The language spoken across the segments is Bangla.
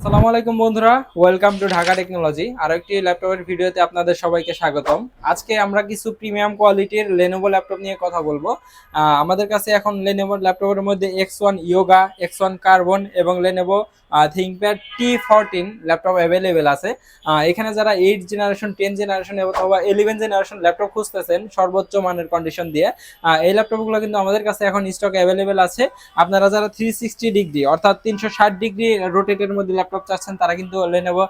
আসসালামু আলাইকুম বন্ধুরা ওয়েলকাম টু ঢাকা টেকনোলজি আরও একটি ল্যাপটপের ভিডিওতে আপনাদের সবাইকে স্বাগতম। আজকে আমরা কিছু প্রিমিয়াম কোয়ালিটির লেনোভো ল্যাপটপ নিয়ে কথা বলব। আমাদের কাছে এখন লেনোভো ল্যাপটপের মধ্যে X one Yoga X one Carbon এবং Lenovo ThinkPad T fourteen laptop available আছে। এখানে যারা এইট জেনারেশন টেন জেনারেশন অথবা ইলেভেন জেনারেশন ল্যাপটপ খুঁজতেছেন, সর্বোচ্চ মানের কন্ডিশন দিয়ে এই ল্যাপটপগুলো কিন্তু আমাদের কাছে এখন স্টক অ্যাভেলেবেল আছে। আপনারা যারা থ্রি সিক্সটি ডিগ্রি অর্থাৎ তিনশো ষাট ডিগ্রি রোটেটের মধ্যে ল্যাপটপ চাচ্ছেন, তারা কিন্তু লেনোভো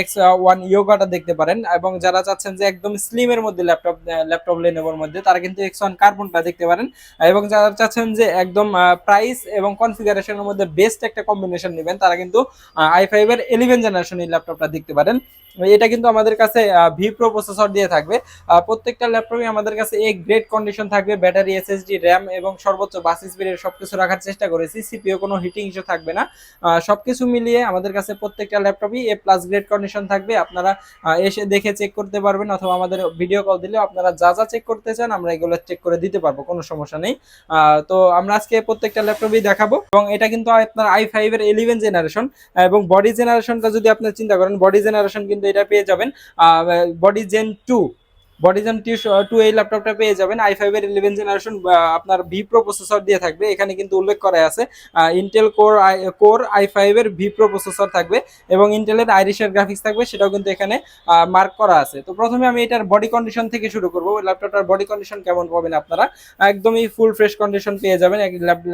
এক্স ওয়ান ইয়োগাটা দেখতে পারেন। এবং যারা চাচ্ছেন যে একদম স্লিমের মধ্যে ল্যাপটপ ল্যাপটপ লেনোভোর মধ্যে, তারা কিন্তু এক্স ওয়ান কার্বনটা দেখতে পারেন। এবং যারা চাচ্ছেন যে একদম প্রাইস এবং কনফিগারেশনের মধ্যে বেস্ট একটা কম্বিনেশন নেবেন, তারা কিন্তু আই ফাইভের ইলেভেন জেনারেশন এই ল্যাপটপটা দেখতে পারেন। এটা কিন্তু আমাদের কাছে ভি প্রো প্রসেসর দিয়ে থাকবে। প্রত্যেকটা ল্যাপটপে আমাদের কাছে এক গ্রেট কন্ডিশন থাকবে ব্যাটারি এসএসডি র্যাম এবং সর্বোচ্চ বাস স্পিডের সবকিছু রাখার চেষ্টা করেছি সিপিও কোনো হিটিং ইস্যু থাকবে না। সবকিছু মিলিয়ে আমাদের কাছে প্রত্যেকটা ল্যাপটপই এ প্লাস গ্রেড কন্ডিশন থাকবে। আপনারা এসে দেখে চেক করতে পারবেন অথবা আমাদের ভিডিও কল দিলে আপনারা যা যা চেক করতে চান আমরা এগুলো চেক করে দিতে পারব, কোনো সমস্যা নেই। তো আমরা আজকে প্রত্যেকটা ল্যাপটপই দেখাবো এবং এটা কিন্তু আপনার আই ফাইভ এর ইলেভেন জেনারেশন এবং বডি জেনারেশনটা যদি আপনি চিন্তা করেন বডি জেনারেশন কিন্তু এটা পেয়ে যাবেন body gen two body gen two এই ল্যাপটপটা পেয়ে যাবেন। আই ফাইভ এর ইলেভেন জেনারেশন আপনার ভি প্রো প্রসেসর দিয়ে থাকবে। এখানে কিন্তু উল্লেখ করা আছে Intel core core i five এর ভি প্রো প্রসেসর থাকবে এবং ইন্টেলের আইরিশের গ্রাফিক্স থাকবে, সেটাও কিন্তু এখানে মার্ক করা আছে। তো প্রথমে আমি এটার বডি কন্ডিশন থেকে শুরু করব। ল্যাপটপটার বডি কন্ডিশন কেমন পাবেন আপনারা? একদমই ফুল ফ্রেশ কন্ডিশন পেয়ে যাবেন।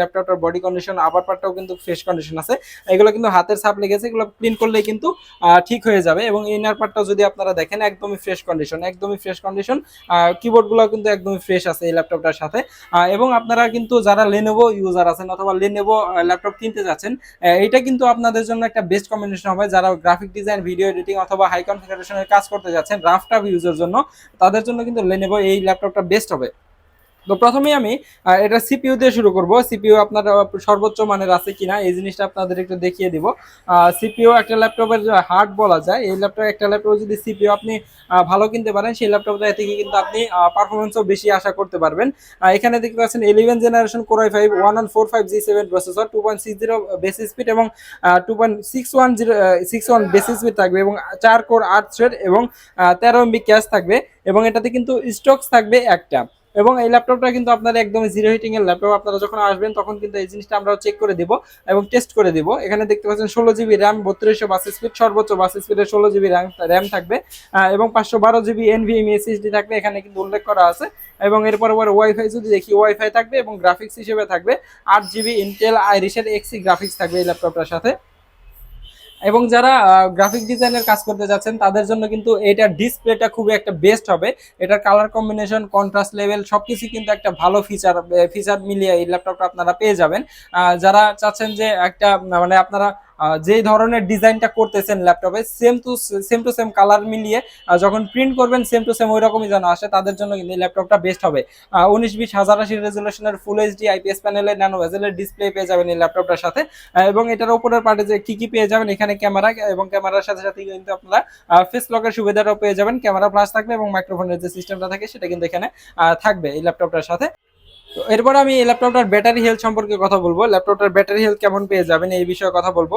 ল্যাপটপটার বডি কন্ডিশন আবার পার্টটাও কিন্তু ফ্রেশ কন্ডিশন আছে। এগুলো কিন্তু হাতের ছাপ লেগেছে, এগুলো ক্লিন করলেই কিন্তু ঠিক হয়ে যাবে এবং ইনার পার্টটাও যদি আপনারা দেখেন, একদমই ফ্রেশ কন্ডিশন একদমই ফ্রেশ কন্ডিশন কিবোর্ডগুলো কিন্তু একদমই ফ্রেশ আছে এই ল্যাপটপটার সাথে। এবং আপনারা কিন্তু যারা লেনোভো ইউজার আছেন অথবা লেনোভো ল্যাপটপ কিনতে যাচ্ছেন এটা কিন্তু আপনাদের জন্য একটা বেস্ট কম্বিনেশন হবে। যারা গ্রাফিক ডিজাইন ভিডিও এডিটিং অথবা হাই কনফিগারেশনের কাজ করতে যাচ্ছেন রাফ টাফ ইউজের জন্য, তাদের জন্য কিন্তু লেনোভো এই ল্যাপটপটা বেস্ট হবে। তো প্রথমেই আমি এটা সিপিইউ দিয়ে শুরু করব। সিপিইউ আপনার সর্বোচ্চ মানের আছে কিনা, এই জিনিসটা আপনাদের একটু দেখিয়ে দিব। সিপিইউ একটা ল্যাপটপের হার্ড বলা যায়, এই ল্যাপটপ একটা ল্যাপটপ যদি সিপিইউ আপনি ভালো কিনতে পারেন, সেই ল্যাপটপটা থেকে কিন্তু আপনি পারফরমেন্সও বেশি আশা করতে পারবেন। এখানে দেখতে পাচ্ছেন eleven generation core i five one one four five G seven processor two point six zero base speed এবং two point six one zero six one base speed থাকবে এবং চার কোর আট থ্রেড এবং তেরো এমবি ক্যাশ থাকবে এবং এটাতে কিন্তু স্টকস থাকবে একটা। এবং এই ল্যাপটপটা কিন্তু আপনার একদম জিরো হিটিং এর ল্যাপটপ আপনারা যখন আসবেন তখন কিন্তু এই জিনিসটা আমরা চেক করে দিব এবং টেস্ট করে দিব। এখানে দেখতে পাচ্ছেন ষোলো জিবি র্যাম বত্রিশশো বাস স্পিড সর্বোচ্চ বাস স্পিডের ষোলো জিবি র্যাম র্যাম থাকবে। এবং পাঁচশো বারো জিবি এনভিএম এসএসডি থাকবে, এখানে কিন্তু উল্লেখ করা আছে। এবং এরপর পরে ওয়াইফাই যদি দেখি ওয়াইফাই থাকবে এবং গ্রাফিক্স হিসেবে থাকবে। আট জিবি ইন্টেল আইরিশের এক্সি গ্রাফিক্স থাকবে এই ল্যাপটপটার সাথে। এবং যারা গ্রাফিক ডিজাইনের কাজ করতে যাচ্ছেন, তাদের জন্য কিন্তু এটার ডিসপ্লেটা খুবই একটা বেস্ট হবে। এটার কালার কম্বিনেশন কন্ট্রাস্ট লেভেল সবকিছু কিন্তু একটা ভালো ফিচার ফিচার মিলিয়ে এই ল্যাপটপটা আপনারা পেয়ে যাবেন। যারা চাচ্ছেন যে একটা মানে আপনারা যেই ধরনের ডিজাইনটা করতেছেন ল্যাপটপে same to same to same colour মিলিয়ে যখন প্রিন্ট করবেন সেম টু সেম ওই রকমই যেন আসে, তাদের জন্য কিন্তু ল্যাপটপটা বেস্ট হবে। উনিশ বিশ হাজার আশি রেজুলেশনের ফুল এইচডি আইপিএস প্যানেলের ন্যানো ভেজেলের ডিসপ্লে পেয়ে যাবেন এই ল্যাপটপটার সাথে। এবং এটার উপরের পার্টে যে কি কি পেয়ে যাবেন, এখানে ক্যামেরা এবং ক্যামেরার সাথে সাথে কিন্তু আপনারা ফেস লকের সুবিধাটাও পেয়ে যাবেন। ক্যামেরা প্লাস থাকবে এবং মাইক্রোফোনের যে সিস্টেমটা থাকে, সেটা কিন্তু এখানে থাকবে এই ল্যাপটপটার সাথে। তো এরপর আমি ল্যাপটপটার ব্যাটারি হেলথ সম্পর্কে কথা বলব। ল্যাপটপটার ব্যাটারি হেলথ কেমন পেয়ে যাবেন এই বিষয়ে কথা বলব।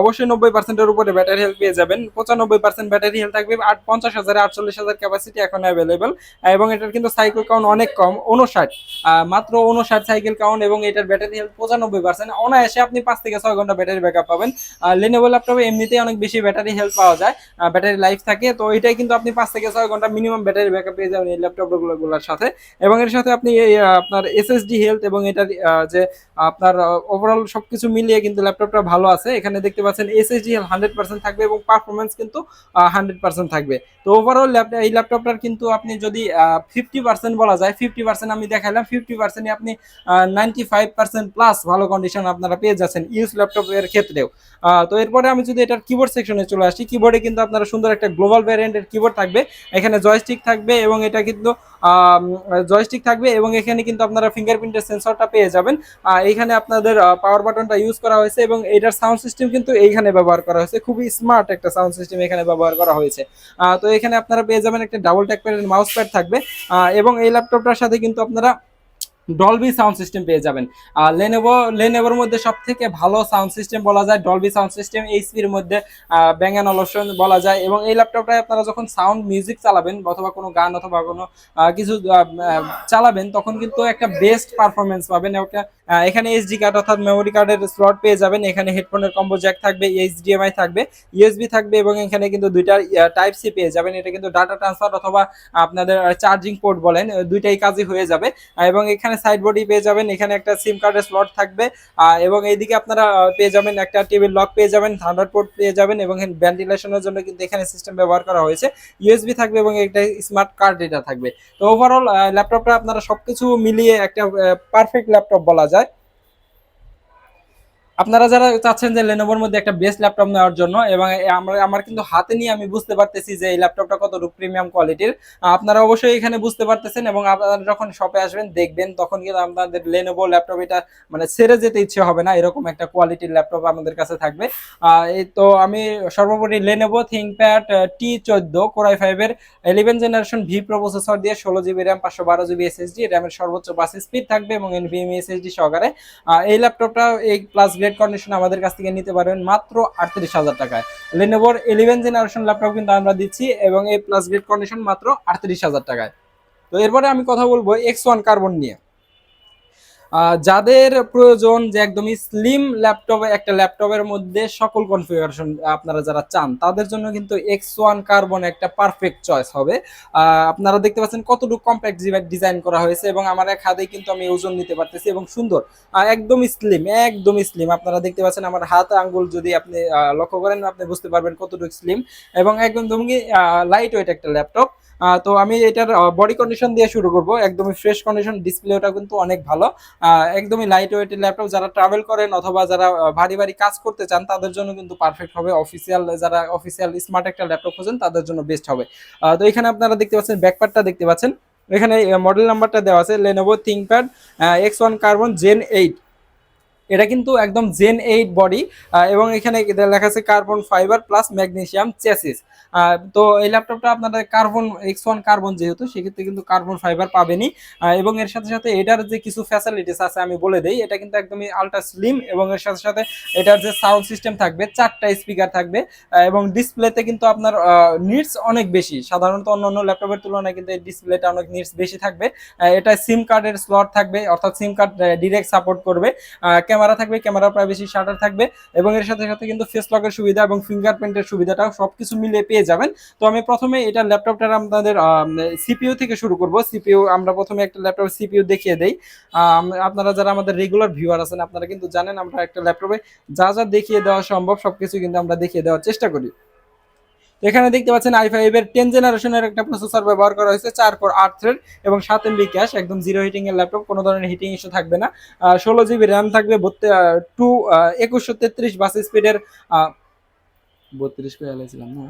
অবশ্যই নব্বই পার্সেন্টের উপরে ব্যাটারি হেলথ পেয়ে যাবেন। পঁচানব্বই পার্সেন্ট ব্যাটারি হেলথ থাকবে। আট পঞ্চাশ হাজার, আটচল্লিশ হাজার ক্যাপাসিটি এখন অ্যাভেলেবেল এবং এটার কিন্তু সাইকেল কাউন্ট অনেক কম উনষাট মাত্র উনষাট সাইকেল কাউন্ট এবং এটার ব্যাটারি হেলথ পঁচানব্বই পার্সেন্ট অনায়াসে আপনি পাঁচ থেকে ছয় ঘণ্টা ব্যাটারি ব্যাকআপ পাবেন। লেনোভো ল্যাপটপে এমনিতেই অনেক বেশি ব্যাটারি হেলথ পাওয়া যায় ব্যাটারি লাইফ থাকে। তো এটাই কিন্তু আপনি পাঁচ থেকে ছয় ঘণ্টা মিনিমাম ব্যাটারি ব্যাকআপ পেয়ে যাবেন এই ল্যাপটপগুলোর সাথে। এবং এর সাথে আপনি আপনার এসএসডি হেলথ এবং এটার যে আপনার ওভারঅল সবকিছু মিলিয়ে কিন্তু ল্যাপটপটা ভালো আছে। এখানে দেখতে পাচ্ছেন এসএসডি হেলথ হান্ড্রেড পার্সেন্ট থাকবে এবং পারফরমেন্স কিন্তু হান্ড্রেড পার্সেন্ট থাকবে। তো ওভারঅল এই ল্যাপটপটার কিন্তু আপনি যদি ফিফটি পার্সেন্ট বলা যায় ফিফটি পার্সেন্ট আমি দেখাইলাম ফিফটি পার্সেন্টে আপনি নাইনটি ফাইভ পার্সেন্ট প্লাস ভালো কন্ডিশন আপনারা পেয়ে যাচ্ছেন ইউজ ল্যাপটপের ক্ষেত্রেও। তো এরপরে আমি যদি এটার কিবোর্ড সেকশনে চলে আসি কিবোর্ডে কিন্তু আপনারা সুন্দর একটা গ্লোবাল ভ্যারিয়েন্টের কিবোর্ড থাকবে। এখানে জয়স্টিক থাকবে এবং এটা কিন্তু জয়স্টিক থাকবে এবং এখানে কিন্তু আপনারা ফিঙ্গারপ্রিন্টের সেন্সরটা পেয়ে যাবেন। আহ, এইখানে আপনাদের পাওয়ার বাটনটা ইউজ করা হয়েছে এবং এটার সাউন্ড সিস্টেম কিন্তু এইখানে ব্যবহার করা হয়েছে। খুবই স্মার্ট একটা সাউন্ড সিস্টেম এখানে ব্যবহার করা হয়েছে। তো এখানে আপনারা পেয়ে যাবেন একটা ডাবল ট্যাক প্যাডের মাউস প্যাড থাকবে। এবং এই ল্যাপটপটার সাথে কিন্তু আপনারা ডলবি সাউন্ড সিস্টেম পেয়ে যাবেন। আর লেনেভো লেনেভোর মধ্যে সব থেকে ভালো সাউন্ড সিস্টেম বলা যায় ডলবি সাউন্ড সিস্টেম এইচপির মধ্যে ব্যাঙ্গান অলসন বলা যায় এবং এই ল্যাপটপটায় আপনারা যখন সাউন্ড মিউজিক চালাবেন অথবা কোনো গান অথবা কোনো কিছু চালাবেন তখন কিন্তু একটা বেস্ট পারফরমেন্স পাবেন একটা এখানে এইচডি কার্ড অর্থাৎ মেমোরি কার্ডের স্লট পেয়ে যাবেন। এখানে হেডফোনের কম্বো জ্যাক থাকবে এইচডিএমআই থাকবে ইউএসবি থাকবে এবং এখানে কিন্তু দুইটা টাইপ সি পেয়ে যাবেন। এটা কিন্তু ডাটা ট্রান্সফার অথবা আপনাদের চার্জিং পোর্ট বলেন দুইটাই কাজই হয়ে যাবে। এবং এখানে সাইড বডি পেয়ে যাবেন। এখানে একটা সিম কার্ডের স্লট থাকবে। এবং এইদিকে আপনারা পেয়ে যাবেন একটা টেবিল লক পেয়ে যাবেন থান্ডার পোর্ট পেয়ে যাবেন এবং ভেন্টিলেশনের জন্য কিন্তু এখানে সিস্টেম ব্যবহার করা হয়েছে। ইউএসবি থাকবে এবং একটা স্মার্ট কার্ড এটা থাকবে। তো ওভারঅল ল্যাপটপটা আপনারা সবকিছু মিলিয়ে একটা পারফেক্ট ল্যাপটপ বলা যায়। আপনারা যারা চাচ্ছেন যে লেনোভোর মধ্যে একটা বেস্ট ল্যাপটপ নেওয়ার জন্য এবং আমরা কিন্তু হাতে নিয়ে আমি বুঝতে পারতেছি যে এই ল্যাপটপটা কতটুকু প্রিমিয়াম কোয়ালিটির আপনারা অবশ্যই এখানে বুঝতে পারতেছেন এবং আপনারা যখন শপে আসবেন দেখবেন তখন কিন্তু আপনাদের লেনোভো ল্যাপটপ এটা মানে ছেড়ে যেতে ইচ্ছে হবে না এরকম একটা কোয়ালিটির ল্যাপটপ আমাদের কাছে থাকবে। এই তো আমি সর্বোপরি লেনোভো থিঙ্কপ্যাড টি চোদ্দ কোরাই ফাইভের ইলেভেন জেনারেশন ভি প্রসেসর দিয়ে ষোলো জিবি র্যাম পাঁচশো বারো জিবি এসএসডি র্যামের সর্বোচ্চ বাস স্পিড থাকবে এবং এনভিএমই এসএসডি সহকারে। আহ, এই ল্যাপটপটা এই প্লাস গ্রেড কন্ডিশন আমাদের কাছ থেকে নিতে পারবেন মাত্র আটত্রিশ হাজার টাকায়। লেনোভোর ইলেভেন জেনারেশন ল্যাপটপ কিন্তু আমরা দিচ্ছি এবং এই প্লাস গ্রেড কন্ডিশন মাত্র আটত্রিশ হাজার টাকায়। তো এরপরে আমি কথা বলব এক্স ওয়ান কার্বন নিয়ে। যাদের প্রয়োজন যে একদমই স্লিম ল্যাপটপে একটা ল্যাপটপের মধ্যে সকল কনফিগারেশন আপনারা যারা চান, তাদের জন্য কিন্তু এক্স ওয়ান কার্বন একটা পারফেক্ট চয়েস হবে। আপনারা দেখতে পাচ্ছেন কতটুকু কম্প্যাক্ট ডিজাইন করা হয়েছে এবং আমার এক হাতে কিন্তু আমি ওজন নিতে পারতেছি এবং সুন্দর একদম স্লিম একদম স্লিম আপনারা দেখতে পাচ্ছেন আমার হাত আঙ্গুল যদি আপনি লক্ষ্য করেন, আপনি বুঝতে পারবেন কতটুকু স্লিম এবং একদম লাইট ওয়েট একটা ল্যাপটপ তো আমি এটার বডি কন্ডিশন দিয়ে শুরু করব। একদমই ফ্রেশ কন্ডিশন ডিসপ্লেটা কিন্তু অনেক ভালো। একদমই লাইট ওয়েটের ল্যাপটপ যারা ট্রাভেল করেন অথবা যারা ভারী ভারী কাজ করতে চান, তাদের জন্য কিন্তু পারফেক্ট হবে। অফিসিয়াল যারা অফিসিয়াল স্মার্ট একটা ল্যাপটপ খোঁজেন, তাদের জন্য বেস্ট হবে। তো এখানে আপনারা দেখতে পাচ্ছেন ব্যাকপ্যাডটা দেখতে পাচ্ছেন। এখানে মডেল নাম্বারটা দেওয়া আছে Lenovo ThinkPad X one Carbon gen eight এটা কিন্তু একদম জেন এইট বডি এবং এখানে লেখা আছে carbon fibre plus magnesium chassis তো এই ল্যাপটপটা আপনাদের কার্বন এক্স ওয়ান কার্বন যেহেতু, সেক্ষেত্রে কিন্তু কার্বন ফাইবার পাবেনই। এবং এর সাথে সাথে এটার যে কিছু ফ্যাসিলিটিস আছে আমি বলে দেই, এটা কিন্তু একদমই আলট্রা স্লিম এবং এর সাথে সাথে এটার যে সাউন্ড সিস্টেম থাকবে, চারটা স্পিকার থাকবে এবং ডিসপ্লেতে কিন্তু আপনার নিডস অনেক বেশি। সাধারণত অন্য অন্য ল্যাপটপের তুলনায় কিন্তু এই ডিসপ্লেটা অনেক নিডস বেশি থাকবে। এটা সিম কার্ডের স্লট থাকবে, অর্থাৎ সিম কার্ড ডিরেক্ট সাপোর্ট করবে। ক্যামেরা থাকবে, ক্যামেরা প্রাইভেসি শাটার থাকবে এবং এর সাথে সাথে কিন্তু ফেস লকের সুবিধা এবং ফিঙ্গারপ্রিন্টের সুবিধাটাও সবকিছু মিলে পেয়ে যাবেন। তো আমি প্রথমে এটা ল্যাপটপটার আপনাদের সিপিইউ থেকে শুরু করব। সিপিইউ আমরা প্রথমে একটা ল্যাপটপ সিপিইউ দেখিয়ে দেই। আপনারা যারা আমাদের রেগুলার ভিউয়ার আছেন, আপনারা কিন্তু জানেন আমরা একটা ল্যাপটপে যা যা দেখিয়ে দেওয়া সম্ভব, সবকিছু কিন্তু আমরা দেখিয়ে দেওয়ার চেষ্টা করি। এখানে দেখতে পাচ্ছেন আই ফাইভ এর টেন জেনারেশনের একটা প্রসেসর ব্যবহার করা হয়েছে, চার কোর আট থ্রেড এবং সাত এমবি ক্যাশ একদম জিরো হিটিং এর ল্যাপটপ কোনো ধরনের হিটিং ইস্যু থাকবে না। ষোলো জিবি র্যাম থাকবে টু একুশশো তেত্রিশ বাস স্পিডের বত্রিশ আলাইছিলাম না?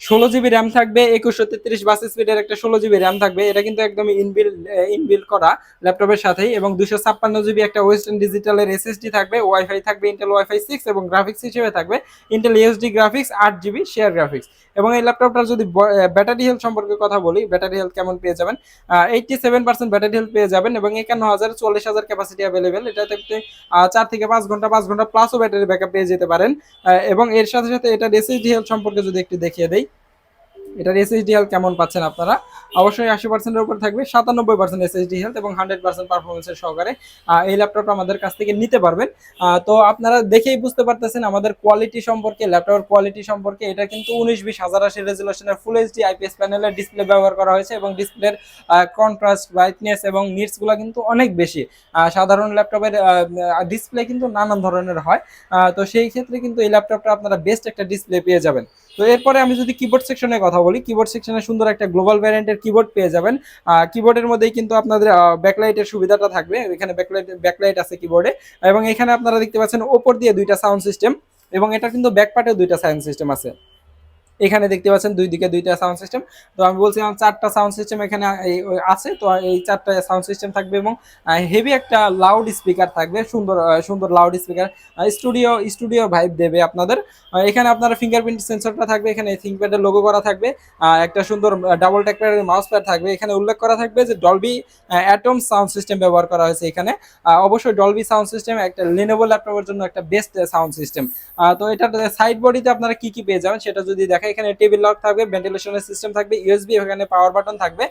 ষোলো জিবি র্যাম থাকবে, একুশশো তেত্রিশ বাস স্পিডের একটা ষোলো জিবি র্যাম থাকবে। এটা কিন্তু একদমই ইনবিল ইনবিল করা ল্যাপটপের সাথেই এবং দুশো ছাপ্পান্ন জিবি একটা ওয়েস্টার্ন ডিজিটালের এসএসডি থাকবে ওয়াইফাই থাকবে ইন্টেল ওয়াইফাই সিক্স এবং গ্রাফিক্স হিসেবে থাকবে। ইন্টেল ইএসডি গ্রাফিক্স আট জিবি শেয়ার গ্রাফিক্স এবং এই ল্যাপটপটার যদি ব্যাটারি হেলথ সম্পর্কে কথা বলি ব্যাটারি হেলথ কেমন পেয়ে যাবেন? Eighty seven percent battery health পেয়ে যাবেন এবং একান্ন হাজার চল্লিশ হাজার ক্যাপাসিটি অ্যাভেলেবেল এটাতে চার থেকে পাঁচ ঘণ্টা পাঁচ ঘণ্টা প্লাসও ব্যাটারি ব্যাকআপ পেয়ে যেতে পারেন। এবং এর সাথে সাথে এটার এসএসডি হেলথ সম্পর্কে যদি একটু দেখিয়ে দেই এটার এসএসডি হেলথ কেমন পাচ্ছেন আপনারা? অবশ্যই আশি পার্সেন্টের উপর থাকবে, সাতানব্বই পার্সেন্ট এসএসডি হেলথ এবং হান্ড্রেড পার্সেন্ট পারফরমেন্সের সহকারে এই ল্যাপটপটা আমাদের কাছ থেকে নিতে পারবেন। তো আপনারা দেখেই বুঝতে পারতেছেন আমাদের কোয়ালিটি সম্পর্কে ল্যাপটপের কোয়ালিটি সম্পর্কে, এটা কিন্তু উনিশ বিশ হাজার আশি রেজুলেশনের ফুল এইচডি আইপিএস প্যানেলের ডিসপ্লে ব্যবহার করা হয়েছে এবং ডিসপ্লের কন্ট্রাস্ট ব্রাইটনেস এবং নিটসগুলো কিন্তু অনেক বেশি। সাধারণ ল্যাপটপের ডিসপ্লে কিন্তু নানান ধরনের হয়। তো সেই ক্ষেত্রে কিন্তু এই ল্যাপটপটা আপনারা বেস্ট একটা ডিসপ্লে পেয়ে যাবেন। তো এরপরে আমি যদি কিবোর্ড সেকশনের কথা বলি কিবোর্ড সেকশনে সুন্দর একটা গ্লোবাল ভ্যারিয়েন্টের কিবোর্ড পেয়ে যাবেন। কিবোর্ডের মধ্যেই কিন্তু আপনাদের ব্যাকলাইটের সুবিধাটা থাকবে। এখানে ব্যাকলাইট ব্যাকলাইট আছে কিবোর্ডে এবং এখানে আপনারা দেখতে পাচ্ছেন, ওপর দিয়ে দুইটা সাউন্ড সিস্টেম এবং এটা কিন্তু ব্যাকপার্টেও দুইটা সাউন্ড সিস্টেম আছে। এখানে দেখতে পাচ্ছেন দুই দিকে দুইটা সাউন্ড সিস্টেম তো আমি বলছিলাম চারটা সাউন্ড সিস্টেম এখানে আছে। তো এই চারটা সাউন্ড সিস্টেম থাকবে এবং হেভি একটা লাউড স্পিকার থাকবে, সুন্দর সুন্দর loud speaker studio studio vibe দেবে আপনাদের। এখানে আপনার ফিঙ্গারপ্রিন্ট সেন্সরটা থাকবে, এখানে থিঙ্কপ্যাডের লোগো করা থাকবে। একটা সুন্দর ডাবল ট্যাকপ্যাডের মাউস প্যাড থাকবে। এখানে উল্লেখ করা থাকবে যে ডলবি অ্যাটম সাউন্ড সিস্টেম ব্যবহার করা হয়েছে এখানে। অবশ্যই ডলবি সাউন্ড সিস্টেম একটা লেনোভো ল্যাপটপের জন্য একটা বেস্ট সাউন্ড সিস্টেম তো এটার সাইড বডিতে আপনারা কি কি পেয়ে যাবেন সেটা যদি দেখা এখানে টেবিল লক থাকবে, ভেন্টিলেশনের সিস্টেম থাকবে, ইউএসবি, এখানে পাওয়ার বাটন থাকবে।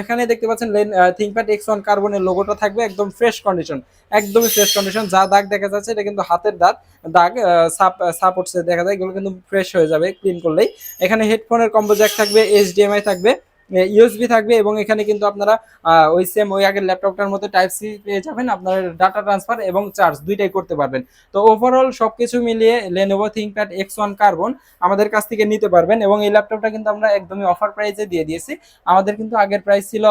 এখানে দেখতে পাচ্ছেন লেন থিঙ্কপ্যাড এক্স ওয়ান কার্বনের লোগোটা থাকবে, একদম ফ্রেশ কন্ডিশন একদমই ফ্রেশ কন্ডিশন যা দাগ দেখা যাচ্ছে, এটা কিন্তু হাতের দাগ দাগ সাপ সাপোর্টসে দেখা যায়, এগুলো কিন্তু ফ্রেশ হয়ে যাবে ক্লিন করলেই। এখানে হেডফোনের কম্বো জ্যাক থাকবে এইচডিএমআই থাকবে ইউএসবি থাকবে এবং এখানে কিন্তু আপনারা ওই সেম ওই আগের ল্যাপটপটার মতো টাইপ সি পেয়ে যাবেন, আপনার ডাটা ট্রান্সফার এবং চার্জ দুইটাই করতে পারবেন। তো ওভারঅল সবকিছু মিলিয়ে Lenovo ThinkPad X one Carbon আমাদের কাছ থেকে নিতে পারবেন এবং এই ল্যাপটপটা কিন্তু আমরা একদমই অফার প্রাইসে দিয়ে দিয়েছি। আমাদের কিন্তু আগের প্রাইস ছিল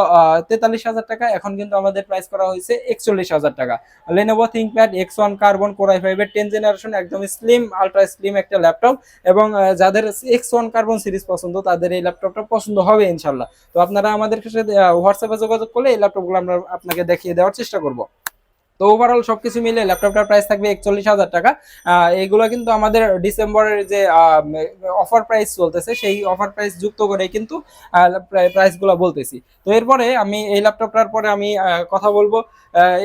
তেতাল্লিশ হাজার টাকা, এখন কিন্তু আমাদের প্রাইস করা হয়েছে একচল্লিশ হাজার টাকা। Lenovo ThinkPad X one Carbon core i ফাইভের টেন জেনারেশন একদম স্লিম আলট্রা স্লিম একটা ল্যাপটপ এবং যাদের এক্স ওয়ান কার্বন সিরিজ পছন্দ, তাদের এই ল্যাপটপটা পছন্দ হবে ইনশাল্লাহ। তো আপনারা আমাদের সাথে হোয়াটসঅ্যাপে যোগাযোগ করলে এই ল্যাপটপগুলো আমরা আপনাকে দেখিয়ে দেওয়ার চেষ্টা করব। তো ওভারঅল সবকিছু মিলে ল্যাপটপটার প্রাইস থাকবে একচল্লিশ হাজার টাকা। এগুলো কিন্তু আমাদের ডিসেম্বরের যে অফার প্রাইস চলতেছে, সেই অফার প্রাইস যুক্ত করে কিন্তু প্রাইসগুলো বলতেছি। তো এরপরে আমি এই ল্যাপটপটার পরে আমি কথা বলব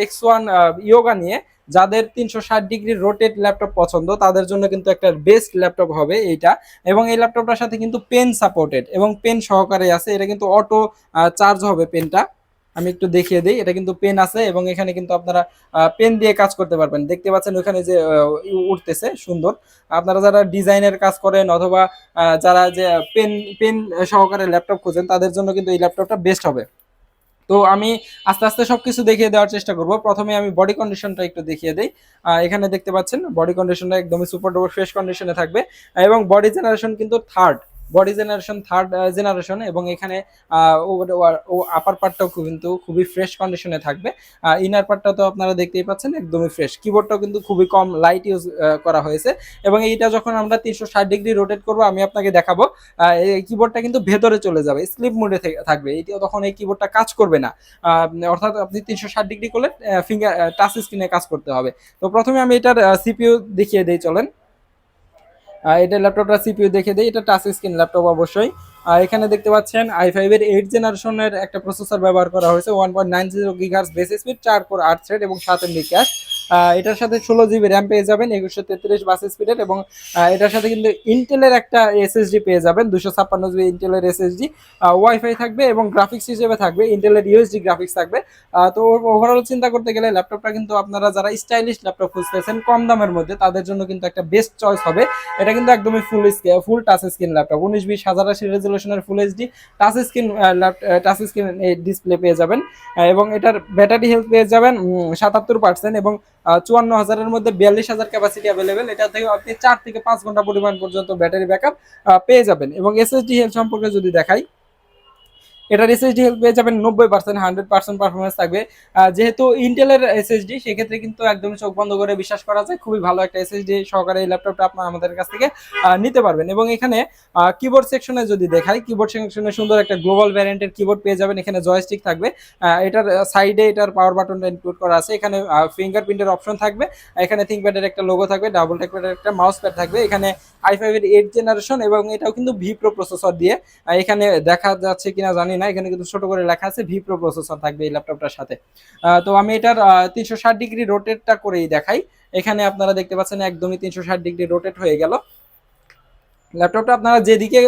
এক্স ওয়ান ইয়োগা নিয়ে। যাদের তিনশো ষাট ডিগ্রি রোটেট ল্যাপটপ পছন্দ, তাদের জন্য কিন্তু একটা বেস্ট ল্যাপটপ হবে এইটা। এবং এই ল্যাপটপটার সাথে কিন্তু পেন সাপোর্টেড এবং পেন সহকারে আছে। এটা কিন্তু অটো চার্জ হবে পেনটা আমি একটু দেখিয়ে দিই। এটা কিন্তু পেন আছে এবং এখানে কিন্তু আপনারা পেন দিয়ে কাজ করতে পারবেন। দেখতে পাচ্ছেন ওখানে যে উঠতেছে, সুন্দর। আপনারা যারা ডিজাইনের কাজ করেন অথবা যারা যে পেন পেন সহকারে ল্যাপটপ খোঁজেন, তাদের জন্য কিন্তু এই ল্যাপটপটা বেস্ট হবে। তো আমি আস্তে আস্তে সবকিছু দেখিয়ে দেওয়ার চেষ্টা করব। প্রথমে আমি বডি কন্ডিশনটা একটু দেখিয়ে দিই। এখানে দেখতে পাচ্ছেন বডি কন্ডিশনটা একদমই সুপার ডুপার ফ্রেশ কন্ডিশনে থাকবে। এবং বডি জেনারেশন কিন্তু third body generation third generation এবং এখানে আপার পার্টটাও কিন্তু খুবই ফ্রেশ কন্ডিশনে থাকবে। আর ইনার পার্টটা তো আপনারা দেখতেই পাচ্ছেন একদমই ফ্রেশ কিবোর্ডটাও কিন্তু খুবই কম লাইট ইউজ করা হয়েছে। এবং এইটা যখন আমরা তিনশো ষাট ডিগ্রি রোটেট করব, আমি আপনাকে দেখাবো। এই কিবোর্ডটা কিন্তু ভেতরে চলে যাবে স্লিপ মোডে থাকবে। এইটা তখন এই কিবোর্ডটা কাজ করবে না। অর্থাৎ আপনি তিনশো ষাট ডিগ্রি করলে ফিঙ্গার টাচ স্ক্রিনে কাজ করতে হবে। তো প্রথমে আমি এটার সিপিইউ দেখিয়ে দিই, চলেন। এটা ল্যাপটপটা সিপিইউ দেখে দেয় এটা টাচ স্ক্রিন ল্যাপটপ অবশ্যই। আর এখানে দেখতে পাচ্ছেন আই ফাইভ এর এইট জেনারেশনের একটা প্রসেসর ব্যবহার করা হয়েছে one point nine zero gigahertz base speed চার কোর আট থ্রেড এবং সাত এমবি ক্যাশ এটার সাথে ষোলো জিবি র্যাম পেয়ে যাবেন, একুশশো তেত্রিশ বাস স্পিডের এবং এটার সাথে কিন্তু ইন্টেলের একটা এসএসডি পেয়ে যাবেন, দুশো ছাপ্পান্ন জিবি ইন্টেলের এসএসডি ওয়াইফাই থাকবে এবং গ্রাফিক্স হিসেবে থাকবে ইন্টেলের ইউএসডি গ্রাফিক্স থাকবে। তো ওভারঅল চিন্তা করতে গেলে ল্যাপটপটা কিন্তু আপনারা যারা স্টাইলিশ ল্যাপটপ খুঁজতেছেন কম দামের মধ্যে, তাদের জন্য কিন্তু একটা বেস্ট চয়েস হবে। এটা কিন্তু একদমই full full touch screen laptop উনিশ, বিশ, হাজার আশি রেজলিউশনের full HD touch screen touch screen display পেয়ে যাবেন। এবং এটার ব্যাটারি হেলথ পেয়ে যাবেন সাতাত্তর পার্সেন্ট এবং চুয়ান্ন হাজারের মধ্যে বিয়াল্লিশ হাজার ক্যাপাসিটি অ্যাভেলেবেল এটা থেকে আপনি চার থেকে পাঁচ ঘণ্টা পরিমাণ পর্যন্ত ব্যাটারি ব্যাকআপ পেয়ে যাবেন। এবং এসএসডি হেলথ সম্পর্কে যদি দেখাই এটার এসএসডি হেলথ পেয়ে যাবেন নব্বই পার্সেন্ট হান্ড্রেড পার্সেন্ট পারফরমেন্স থাকবে। যেহেতু ইন্টেলের এসএসডি সেক্ষেত্রে কিন্তু একদম চোখ বন্ধ করে বিশ্বাস করা যায়। খুবই ভালো একটা এসএসডি সহকারে এই ল্যাপটপটা আপনার আমাদের কাছ থেকে নিতে পারবেন। এবং এখানে কিবোর্ড সেকশনে যদি দেখাই কিবোর্ড সেকশনে সুন্দর একটা গ্লোবাল ভ্যারিয়েন্টের কিবোর্ড পেয়ে যাবেন। এখানে জয়স্টিক থাকবে। এটার সাইডে এটার পাওয়ার বাটনটা ইনক্লুড করা আছে। এখানে ফিঙ্গারপ্রিন্টের অপশন থাকবে। এখানে থিঙ্কপ্যাডের একটা লোগো থাকবে ডাবল ট্যাকপ্যাডের একটা মাউস প্যাড থাকবে। এখানে আই ফাইভের এইট জেনারেশন এবং এটাও কিন্তু ভি প্রো প্রসেসর দিয়ে এখানে দেখা যাচ্ছে কিনা জানি না, এখানে কিন্তু ছোট করে লেখা আছে ভি প্রো প্রসেসর থাকবে এই ল্যাপটপটার সাথে। তো আমি এটার তিনশো ষাট ডিগ্রি রোটেটটা করেই দেখাই। এখানে আপনারা দেখতে পাচ্ছেন একদমই তিনশো ষাট ডিগ্রি রোটেট হয়ে গেল। ল্যাপটপটা আপনারা যেদিকে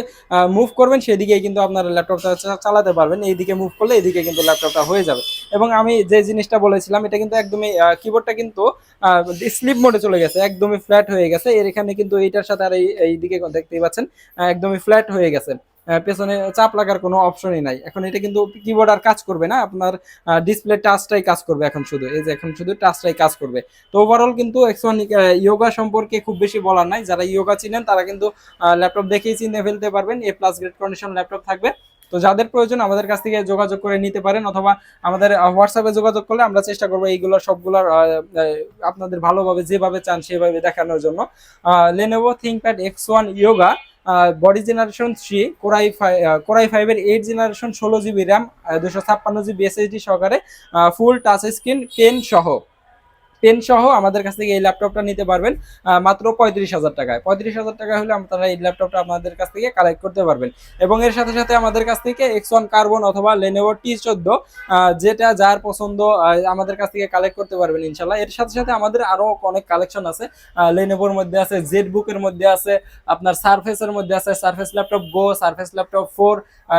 মুভ করবেন সেদিকেই কিন্তু আপনারা ল্যাপটপটা চালাতে পারবেন। এইদিকে মুভ করলে এইদিকে কিন্তু ল্যাপটপটা হয়ে যাবে। এবং আমি যে জিনিসটা বলেছিলাম, এটা কিন্তু একদমই কিবোর্ডটা কিন্তু স্লিপ মোডে চলে গেছে, একদমই ফ্ল্যাট হয়ে গেছে। এর এখানে কিন্তু এইটার সাথে আর এই এইদিকে দেখতেই পাচ্ছেন, একদমই ফ্ল্যাট হয়ে গেছে। পেছনে চাপ লাগার কোনো অপশনই নাই। এখন এটা কিন্তু কিবোর্ড আর কাজ করবে না, আপনার ডিসপ্লে টাচটাই কাজ করবে এখন শুধু। এই যে এখন শুধু টাচটাই কাজ করবে। তো ওভারঅল কিন্তু ওয়ান ইয়োগা সম্পর্কে খুব বেশি বলার নাই। যারা ইয়োগা চিনেন, তারা কিন্তু ল্যাপটপ দেখেই চিনে ফেলতে পারবেন। A plus grade condition laptop থাকবে। তো যাদের প্রয়োজন, আমাদের কাছ থেকে যোগাযোগ করে নিতে পারেন অথবা আমাদের হোয়াটসঅ্যাপে যোগাযোগ করলে আমরা চেষ্টা করব এইগুলো সবগুলোর আপনাদের ভালোভাবে যেভাবে চান সেভাবে দেখানোর জন্য। Lenovo ThinkPad X one Yoga body generation three core i five core i ফাইভের এইট জেনারেশন ষোলো জিবি র্যাম দুশো ছাপ্পান্ন জিবি এসএসডি সহকারে ফুল টাচ স্ক্রিন পেন সহ। পেন সহ আমাদের কাছ থেকে এই ল্যাপটপটা নিতে পারবেন মাত্র পঁয়ত্রিশ হাজার টাকায়। পঁয়ত্রিশ হাজার টাকা হলে আপনারা এই ল্যাপটপটা আমাদের কাছ থেকে কালেক্ট করতে পারবেন। এবং এর সাথে সাথে আমাদের কাছ থেকে এক্স ওয়ান কার্বন অথবা লেনোভো টি চোদ্দ যেটা যার পছন্দ আমাদের কাছ থেকে কালেক্ট করতে পারবেন ইনশাল্লাহ এর সাথে সাথে আমাদের আরও অনেক কালেকশন আছে লেনোভোর মধ্যে আছে জেড বুকের মধ্যে আছে, আপনার সারফেসের মধ্যে আছে Surface Laptop Go Surface Laptop four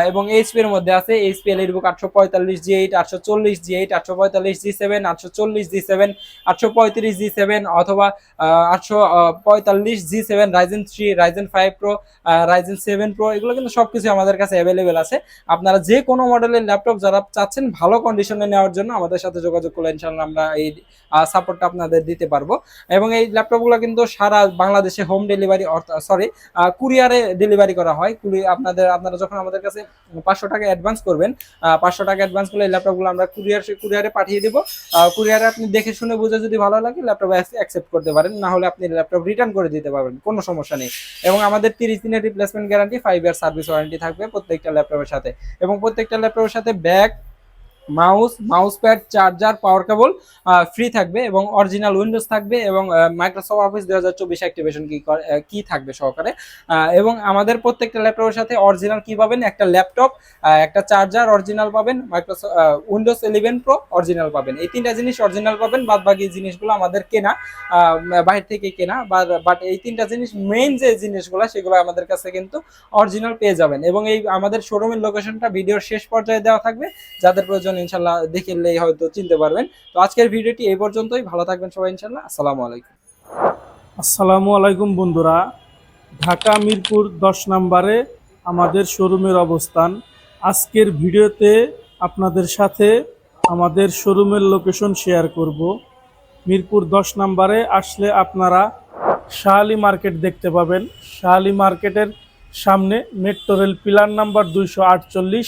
এবং এইচপি এর মধ্যে আছে এইচপি এল বুক আটশো পঁয়তাল্লিশ জি এইট আটশো চল্লিশ জি এইট আটশো পঁয়তাল্লিশ জি সেভেন আটশো চল্লিশ জি সেভেন আটশো পঁয়ত্রিশ জি সেভেন অথবা আটশো পঁয়তাল্লিশ G seven Ryzen three Ryzen five Pro Ryzen seven Pro এগুলো কিন্তু সবকিছু আমাদের কাছে অ্যাভেলেবেল আছে। আপনারা যে কোনো মডেলের ল্যাপটপ যারা চাচ্ছেন ভালো কন্ডিশনে নেওয়ার জন্য আমাদের সাথে যোগাযোগ করলে ইনশাল্লাহ আমরা এই সাপোর্টটা আপনাদের দিতে পারব। এবং এই ল্যাপটপগুলো কিন্তু সারা বাংলাদেশে হোম ডেলিভারি সরি কুরিয়ারে ডেলিভারি করা হয়। কুরি- আপনাদের, আপনারা যখন আমাদের কাছে পাঁচশো টাকা অ্যাডভান্স করবেন পাঁচশো টাকা অ্যাডভান্স করলে এই ল্যাপটপগুলো আমরা কুরিয়ার কুরিয়ারে পাঠিয়ে দিব। কুরিয়ারে আপনি দেখে শুনে বুঝে যদি ভালো লাগে ল্যাপটপ অ্যাকসেপ্ট করতে পারেন। না হলে আপনি ল্যাপটপ রিটার্ন করে দিতে পারবেন, কোনো সমস্যা নেই। এবং আমাদের তিরিশ দিনের replacement guarantee five year service warranty থাকবে প্রত্যেকটা ল্যাপটপের সাথে। এবং প্রত্যেকটা ল্যাপটপের সাথে bag mouse mouse pad charger, power cable free থাকবে এবং অরিজিনাল উইন্ডোজ থাকবে এবং মাইক্রোসফট অফিস দুই হাজার চব্বিশ অ্যাক্টিভেশন কি কি থাকবে সহকারে। এবং আমাদের প্রত্যেকটা ল্যাপটপের সাথে অরিজিনাল কি পাবেন? একটা ল্যাপটপ একটা চার্জার অরিজিনাল পাবেন Microsoft Windows eleven Pro original পাবেন। এই তিনটা জিনিস অরিজিনাল পাবেন বাদ বাকি জিনিসগুলো আমাদের কেনা বাইরে থেকে কেনা বাট এই তিনটা জিনিস মেইন যে জিনিসগুলো, সেগুলো আমাদের কাছে কিন্তু অরিজিনাল পেয়ে যাবেন। এবং এই আমাদের শোরুমের লোকেশনটা ভিডিওর শেষ পর্যায়ে দেওয়া থাকবে। যাদের প্রয়োজন ইনশাল্লাহ দেখলেই হয়তো চিনতে পারবেন। তো আজকের ভিডিওটি এই পর্যন্তই। ভালো থাকবেন সবাই ইনশাল্লাহ আসসালামু আলাইকুম। আসসালামু আলাইকুম বন্ধুরা। ঢাকা মিরপুর দশ নম্বরে আমাদের শোরুমের অবস্থান। আজকের ভিডিওতে আপনাদের সাথে আমাদের শোরুমের লোকেশন শেয়ার করব। মিরপুর দশ নম্বরে আসলে আপনারা শাহালি মার্কেট দেখতে পাবেন। শাহালি মার্কেটের সামনে মেট্রো রেল পিলার নাম্বার দুইশো আটচল্লিশ।